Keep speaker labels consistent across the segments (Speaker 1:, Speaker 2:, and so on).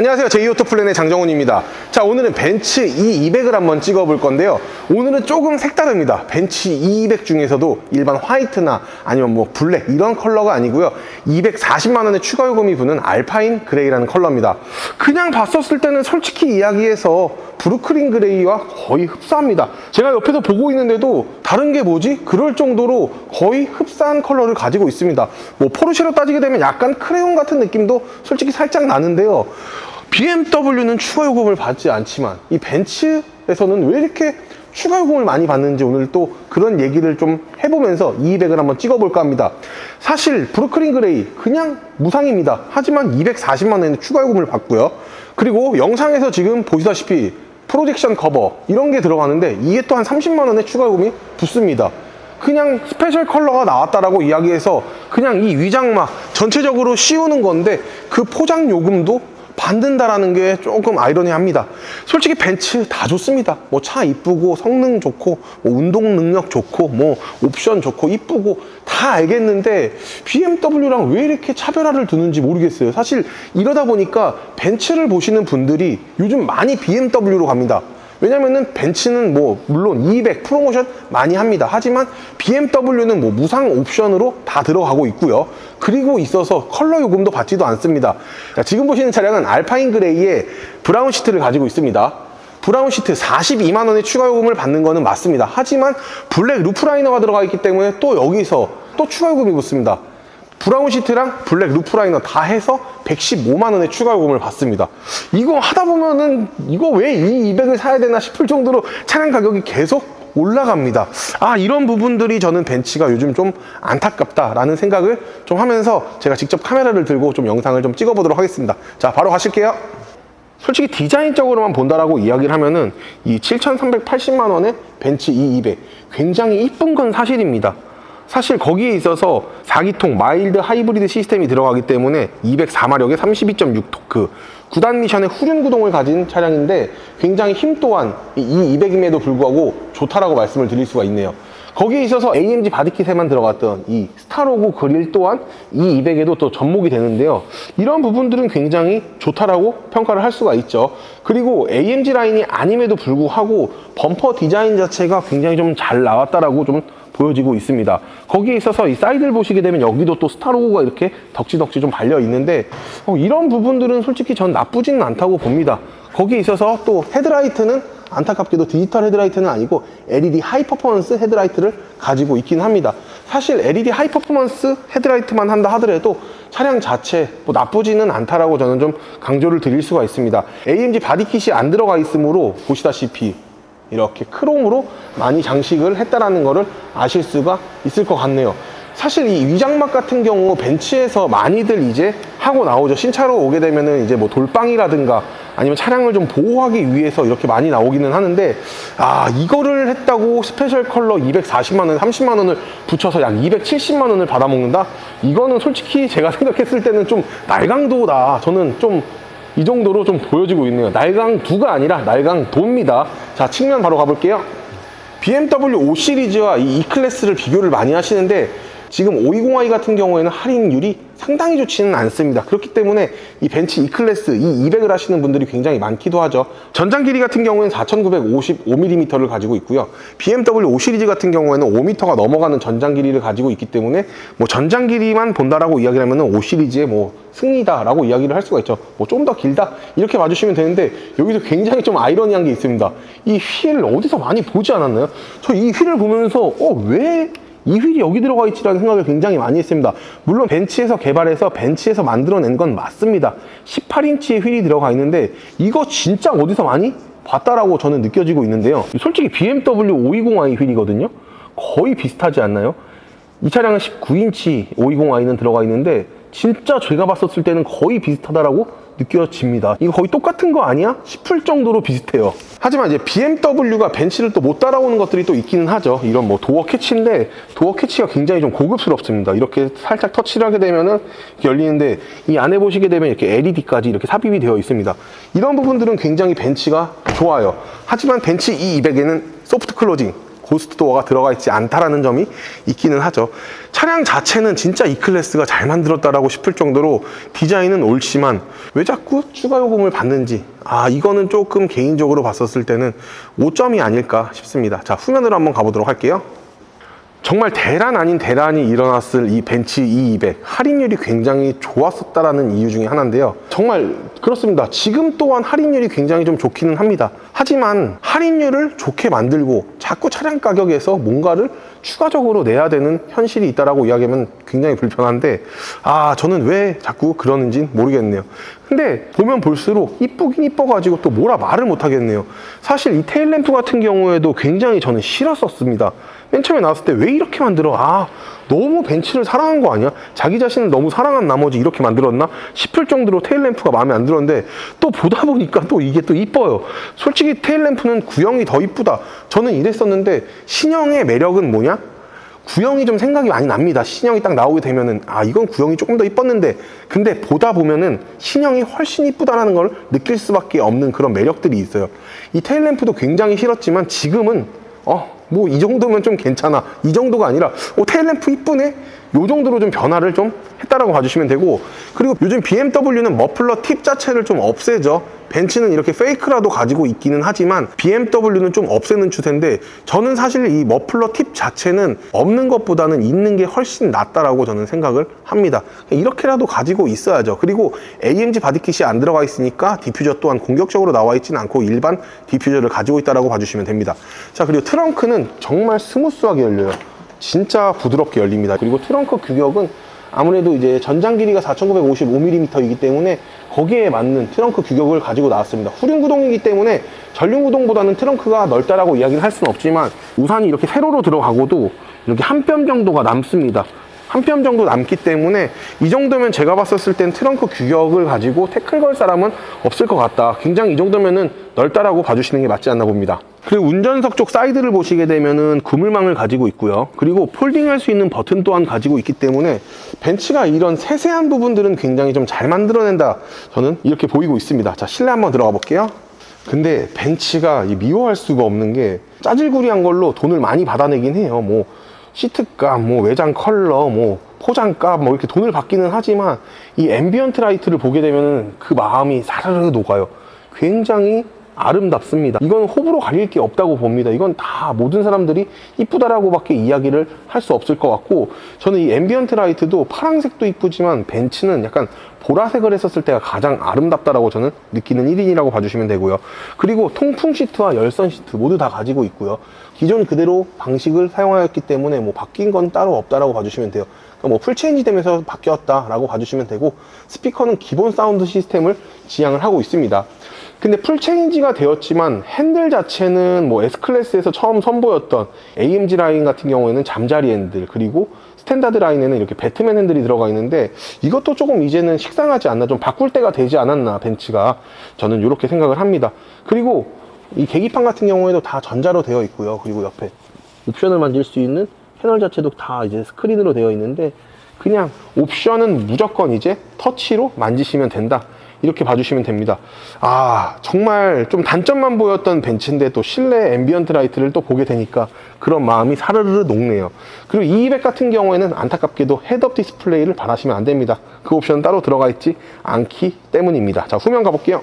Speaker 1: 안녕하세요. 제이오토 플랜의 장정훈입니다. 자, 오늘은 벤츠 E200을 한번 찍어 볼 건데요. 오늘은 조금 색다릅니다. 벤츠 E200 중에서도 일반 화이트나 아니면 뭐 블랙 이런 컬러가 아니고요. 240만원의 추가 요금이 부는 알파인 그레이라는 컬러입니다. 그냥 봤었을 때는 솔직히 이야기해서 브루클린 그레이와 거의 흡사합니다. 제가 옆에서 보고 있는데도 다른 게 뭐지? 그럴 정도로 거의 흡사한 컬러를 가지고 있습니다. 뭐 포르쉐로 따지게 되면 약간 크레용 같은 느낌도 솔직히 살짝 나는데요. BMW는 추가 요금을 받지 않지만 이 벤츠에서는 왜 이렇게 추가 요금을 많이 받는지 오늘 또 그런 얘기를 좀 해보면서 200을 한번 찍어볼까 합니다. 사실 브루클린 그레이 그냥 무상입니다. 하지만 240만 원의 추가 요금을 받고요. 그리고 영상에서 지금 보시다시피 프로젝션 커버 이런 게 들어가는데 이게 또 한 30만 원의 추가 요금이 붙습니다. 그냥 스페셜 컬러가 나왔다라고 이야기해서 그냥 이 위장막 전체적으로 씌우는 건데 그 포장 요금도 받는다라는 게 조금 아이러니합니다. 솔직히 벤츠 다 좋습니다. 뭐 차 이쁘고 성능 좋고 뭐 운동 능력 좋고 뭐 옵션 좋고 이쁘고 다 알겠는데 BMW랑 왜 이렇게 차별화를 두는지 모르겠어요. 사실 이러다 보니까 벤츠를 보시는 분들이 요즘 많이 BMW로 갑니다. 왜냐면은 벤츠는 뭐 물론 200 프로모션 많이 합니다. 하지만 BMW는 뭐 무상 옵션으로 다 들어가고 있고요. 그리고 있어서 컬러 요금도 받지도 않습니다. 자, 지금 보시는 차량은 알파인 그레이의 브라운 시트를 가지고 있습니다. 브라운 시트 42만 원의 추가 요금을 받는 거는 맞습니다. 하지만 블랙 루프라이너가 들어가 있기 때문에 또 여기서 또 추가 요금이 붙습니다. 브라운 시트랑 블랙 루프라이너 다 해서 115만 원의 추가 요금을 받습니다. 이거 하다 보면은 이거 왜 이 200을 사야 되나 싶을 정도로 차량 가격이 계속 올라갑니다. 아, 이런 부분들이 저는 벤츠가 요즘 좀 안타깝다라는 생각을 좀 하면서 제가 직접 카메라를 들고 좀 영상을 좀 찍어보도록 하겠습니다. 자, 바로 가실게요. 솔직히 디자인적으로만 본다라고 이야기를 하면은 이 7,380만 원의 벤츠 E200 굉장히 이쁜 건 사실입니다. 사실 거기에 있어서 4기통 마일드 하이브리드 시스템이 들어가기 때문에 204마력의 32.6 토크 9단 미션의 후륜 구동을 가진 차량인데 굉장히 힘 또한 이 200임에도 불구하고 좋다라고 말씀을 드릴 수가 있네요. 거기에 있어서 AMG 바디킷에만 들어갔던 이 스타로고 그릴 또한 이 200에도 또 접목이 되는데요. 이런 부분들은 굉장히 좋다라고 평가를 할 수가 있죠. 그리고 AMG 라인이 아님에도 불구하고 범퍼 디자인 자체가 굉장히 좀 잘 나왔다라고 좀 보여지고 있습니다. 거기에 있어서 이 사이드를 보시게 되면 여기도 또 스타 로고가 이렇게 덕지덕지 좀 발려 있는데 어, 이런 부분들은 솔직히 전 나쁘지는 않다고 봅니다. 거기에 있어서 또 헤드라이트는 안타깝게도 디지털 헤드라이트는 아니고 LED 하이 퍼포먼스 헤드라이트를 가지고 있긴 합니다. 사실 LED 하이 퍼포먼스 헤드라이트만 한다 하더라도 차량 자체 뭐 나쁘지는 않다라고 저는 좀 강조를 드릴 수가 있습니다. AMG 바디킷이 안 들어가 있으므로 보시다시피 이렇게 크롬으로 많이 장식을 했다라는 것을 아실 수가 있을 것 같네요. 사실 이 위장막 같은 경우 벤츠에서 많이들 이제 하고 나오죠. 신차로 오게 되면은 이제 뭐 돌방이라든가 아니면 차량을 좀 보호하기 위해서 이렇게 많이 나오기는 하는데 아 이거를 했다고 스페셜 컬러 240만 원, 30만 원을 붙여서 약 270만 원을 받아먹는다? 이거는 솔직히 제가 생각했을 때는 좀 날강도다. 저는 좀 이 정도로 좀 보여지고 있네요. 날강 두가 아니라 날강 도입니다. 자, 측면 바로 가볼게요. BMW 5 시리즈와 이 E클래스를 비교를 많이 하시는데 지금 520i 같은 경우에는 할인율이 상당히 좋지는 않습니다. 그렇기 때문에 이 벤츠 E클래스, 이 200을 하시는 분들이 굉장히 많기도 하죠. 전장 길이 같은 경우에는 4955mm를 가지고 있고요. BMW 5 시리즈 같은 경우에는 5m가 넘어가는 전장 길이를 가지고 있기 때문에 뭐 전장 길이만 본다라고 이야기를 하면은 5 시리즈의 뭐 승리다라고 이야기를 할 수가 있죠. 뭐 좀 더 길다 이렇게 봐주시면 되는데 여기서 굉장히 좀 아이러니한 게 있습니다. 이 휠을 어디서 많이 보지 않았나요? 저 이 휠을 보면서 어왜 이 휠이 여기 들어가 있지라는 생각을 굉장히 많이 했습니다. 물론 벤츠에서 개발해서 벤츠에서 만들어낸 건 맞습니다. 18인치의 휠이 들어가 있는데 이거 진짜 어디서 많이 봤다라고 저는 느껴지고 있는데요. 솔직히 BMW 520i 휠이거든요. 거의 비슷하지 않나요? 이 차량은 19인치 520i는 들어가 있는데 진짜 제가 봤었을 때는 거의 비슷하다라고 느껴집니다. 이거 거의 똑같은 거 아니야? 싶을 정도로 비슷해요. 하지만 이제 BMW가 벤츠를 또 못 따라오는 것들이 또 있기는 하죠. 이런 뭐 도어 캐치인데 도어 캐치가 굉장히 좀 고급스럽습니다. 이렇게 살짝 터치를 하게 되면은 열리는데 이 안에 보시게 되면 이렇게 LED까지 이렇게 삽입이 되어 있습니다. 이런 부분들은 굉장히 벤츠가 좋아요. 하지만 벤츠 E200에는 소프트 클로징 고스트 도어가 들어가 있지 않다라는 점이 있기는 하죠. 차량 자체는 진짜 E 클래스가 잘 만들었다라고 싶을 정도로 디자인은 옳지만 왜 자꾸 추가 요금을 받는지 아 이거는 조금 개인적으로 봤었을 때는 5점이 아닐까 싶습니다. 자 후면으로 한번 가보도록 할게요. 정말 대란 아닌 대란이 일어났을 이 벤츠 E200 할인율이 굉장히 좋았었다라는 이유 중에 하나인데요. 정말 그렇습니다. 지금 또한 할인율이 굉장히 좀 좋기는 합니다. 하지만 할인율을 좋게 만들고 자꾸 차량 가격에서 뭔가를 추가적으로 내야 되는 현실이 있다라고 이야기하면 굉장히 불편한데 아 저는 왜 자꾸 그러는지 모르겠네요. 근데 보면 볼수록 이쁘긴 이뻐가지고 또 뭐라 말을 못하겠네요. 사실 이 테일램프 같은 경우에도 굉장히 저는 싫었었습니다. 맨 처음에 나왔을 때 왜 이렇게 만들어? 아, 너무 벤츠를 사랑한 거 아니야? 자기 자신을 너무 사랑한 나머지 이렇게 만들었나? 싶을 정도로 테일램프가 마음에 안 들었는데 또 보다 보니까 또 이게 또 이뻐요. 솔직히 테일램프는 구형이 더 이쁘다. 저는 이랬었는데 신형의 매력은 뭐냐? 구형이 좀 생각이 많이 납니다. 신형이 딱 나오게 되면은 아 이건 구형이 조금 더 이뻤는데 근데 보다 보면은 신형이 훨씬 이쁘다라는 걸 느낄 수밖에 없는 그런 매력들이 있어요. 이 테일램프도 굉장히 싫었지만 지금은 어 뭐 이 정도면 좀 괜찮아. 이 정도가 아니라 어 테일램프 이쁘네. 요 정도로 좀 변화를 좀 했다라고 봐주시면 되고 그리고 요즘 BMW는 머플러 팁 자체를 좀 없애죠. 벤츠는 이렇게 페이크라도 가지고 있기는 하지만 BMW는 좀 없애는 추세인데 저는 사실 이 머플러 팁 자체는 없는 것보다는 있는 게 훨씬 낫다라고 저는 생각을 합니다. 이렇게라도 가지고 있어야죠. 그리고 AMG 바디킷이 안 들어가 있으니까 디퓨저 또한 공격적으로 나와 있지는 않고 일반 디퓨저를 가지고 있다라고 봐주시면 됩니다. 자 그리고 트렁크는 정말 스무스하게 열려요. 진짜 부드럽게 열립니다. 그리고 트렁크 규격은 아무래도 이제 전장 길이가 4,955mm이기 때문에 거기에 맞는 트렁크 규격을 가지고 나왔습니다. 후륜 구동이기 때문에 전륜 구동보다는 트렁크가 넓다라고 이야기를 할 수는 없지만 우산이 이렇게 세로로 들어가고도 이렇게 한 뼘 정도가 남습니다. 한뼘 정도 남기 때문에 이 정도면 제가 봤었을 땐 트렁크 규격을 가지고 태클 걸 사람은 없을 것 같다. 굉장히 이 정도면은 넓다라고 봐주시는 게 맞지 않나 봅니다. 그리고 운전석 쪽 사이드를 보시게 되면은 그물망을 가지고 있고요. 그리고 폴딩할 수 있는 버튼 또한 가지고 있기 때문에 벤츠가 이런 세세한 부분들은 굉장히 좀 잘 만들어낸다. 저는 이렇게 보이고 있습니다. 자, 실내 한번 들어가 볼게요. 근데 벤츠가 이 미워할 수가 없는 게 짜질구리한 걸로 돈을 많이 받아내긴 해요. 뭐 시트값, 뭐 외장 컬러, 뭐 포장값, 뭐 이렇게 돈을 받기는 하지만 이 앰비언트 라이트를 보게 되면 그 마음이 사르르 녹아요. 굉장히 아름답습니다. 이건 호불호 가릴 게 없다고 봅니다. 이건 다 모든 사람들이 이쁘다라고밖에 이야기를 할 수 없을 것 같고 저는 이 앰비언트 라이트도 파란색도 이쁘지만 벤츠는 약간 보라색을 했었을 때가 가장 아름답다라고 저는 느끼는 1인이라고 봐주시면 되고요. 그리고 통풍 시트와 열선 시트 모두 다 가지고 있고요. 기존 그대로 방식을 사용하였기 때문에 뭐 바뀐 건 따로 없다라고 봐주시면 돼요. 그러니까 뭐 풀체인지 되면서 바뀌었다라고 봐주시면 되고 스피커는 기본 사운드 시스템을 지향을 하고 있습니다. 근데 풀체인지가 되었지만 핸들 자체는 뭐 S클래스에서 처음 선보였던 AMG 라인 같은 경우에는 잠자리 핸들 그리고 스탠다드 라인에는 이렇게 배트맨 핸들이 들어가 있는데 이것도 조금 이제는 식상하지 않나 좀 바꿀 때가 되지 않았나 벤츠가 저는 이렇게 생각을 합니다. 그리고 이 계기판 같은 경우에도 다 전자로 되어 있고요. 그리고 옆에 옵션을 만질 수 있는 패널 자체도 다 이제 스크린으로 되어 있는데 그냥 옵션은 무조건 이제 터치로 만지시면 된다 이렇게 봐주시면 됩니다. 아, 정말 좀 단점만 보였던 벤츠인데 또 실내 앰비언트 라이트를 또 보게 되니까 그런 마음이 사르르 녹네요. 그리고 E200 같은 경우에는 안타깝게도 헤드업 디스플레이를 바라시면 안 됩니다. 그 옵션은 따로 들어가 있지 않기 때문입니다. 자, 후면 가볼게요.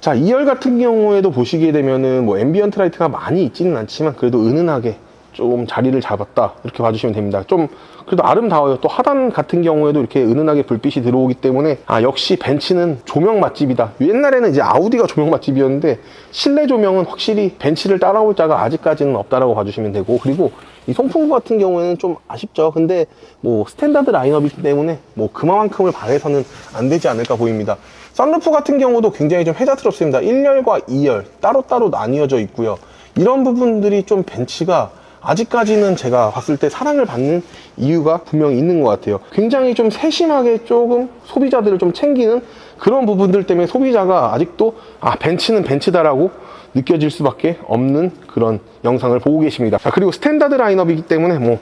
Speaker 1: 자, 2열 같은 경우에도 보시게 되면은 뭐 앰비언트 라이트가 많이 있지는 않지만 그래도 은은하게 좀 자리를 잡았다. 이렇게 봐주시면 됩니다. 좀 그래도 아름다워요. 또 하단 같은 경우에도 이렇게 은은하게 불빛이 들어오기 때문에 아 역시 벤츠는 조명 맛집이다. 옛날에는 이제 아우디가 조명 맛집이었는데 실내 조명은 확실히 벤츠를 따라올 자가 아직까지는 없다라고 봐주시면 되고 그리고 이 송풍구 같은 경우에는 좀 아쉽죠. 근데 뭐 스탠다드 라인업이기 때문에 뭐 그만큼을 바래서는 안 되지 않을까 보입니다. 썬루프 같은 경우도 굉장히 좀 회자스럽습니다. 1열과 2열 따로따로 나뉘어져 있고요. 이런 부분들이 좀 벤츠가 아직까지는 제가 봤을 때 사랑을 받는 이유가 분명히 있는 것 같아요. 굉장히 좀 세심하게 조금 소비자들을 좀 챙기는 그런 부분들 때문에 소비자가 아직도 아, 벤츠는 벤츠다라고 느껴질 수밖에 없는 그런 영상을 보고 계십니다. 자, 그리고 스탠다드 라인업이기 때문에 뭐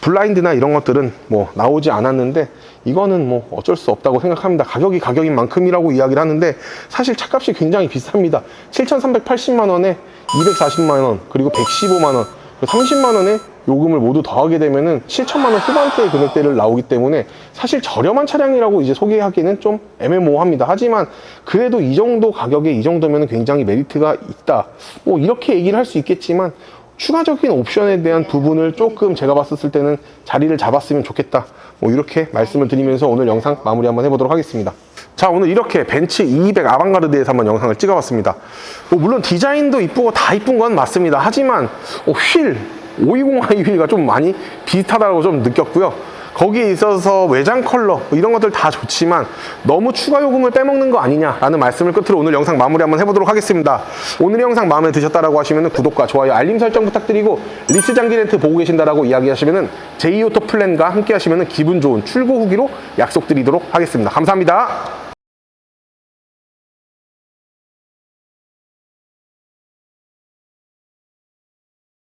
Speaker 1: 블라인드나 이런 것들은 뭐 나오지 않았는데 이거는 뭐 어쩔 수 없다고 생각합니다. 가격이 가격인 만큼이라고 이야기를 하는데 사실 차값이 굉장히 비쌉니다. 7,380만 원에 240만 원 그리고 115만 원 30만 원에 요금을 모두 더하게 되면은 7천만 원 후반대 금액대를 나오기 때문에 사실 저렴한 차량이라고 이제 소개하기는 좀 애매모호합니다. 하지만 그래도 이 정도 가격에 이 정도면 굉장히 메리트가 있다. 뭐 이렇게 얘기를 할 수 있겠지만 추가적인 옵션에 대한 부분을 조금 제가 봤을 때는 자리를 잡았으면 좋겠다. 뭐 이렇게 말씀을 드리면서 오늘 영상 마무리 한번 해보도록 하겠습니다. 자 오늘 이렇게 벤츠 200 아방가르드에서 한번 영상을 찍어봤습니다. 뭐 물론 디자인도 이쁘고 다 이쁜 건 맞습니다. 하지만 어, 휠 520i 휠과 좀 많이 비슷하다고 좀 느꼈고요. 거기에 있어서 외장 컬러 뭐 이런 것들 다 좋지만 너무 추가 요금을 빼먹는 거 아니냐라는 말씀을 끝으로 오늘 영상 마무리 한번 해보도록 하겠습니다. 오늘 영상 마음에 드셨다라고 하시면 구독과 좋아요, 알림 설정 부탁드리고 리스 장기 렌트 보고 계신다라고 이야기하시면 제이오토 플랜과 함께 하시면 기분 좋은 출고 후기로 약속드리도록 하겠습니다. 감사합니다.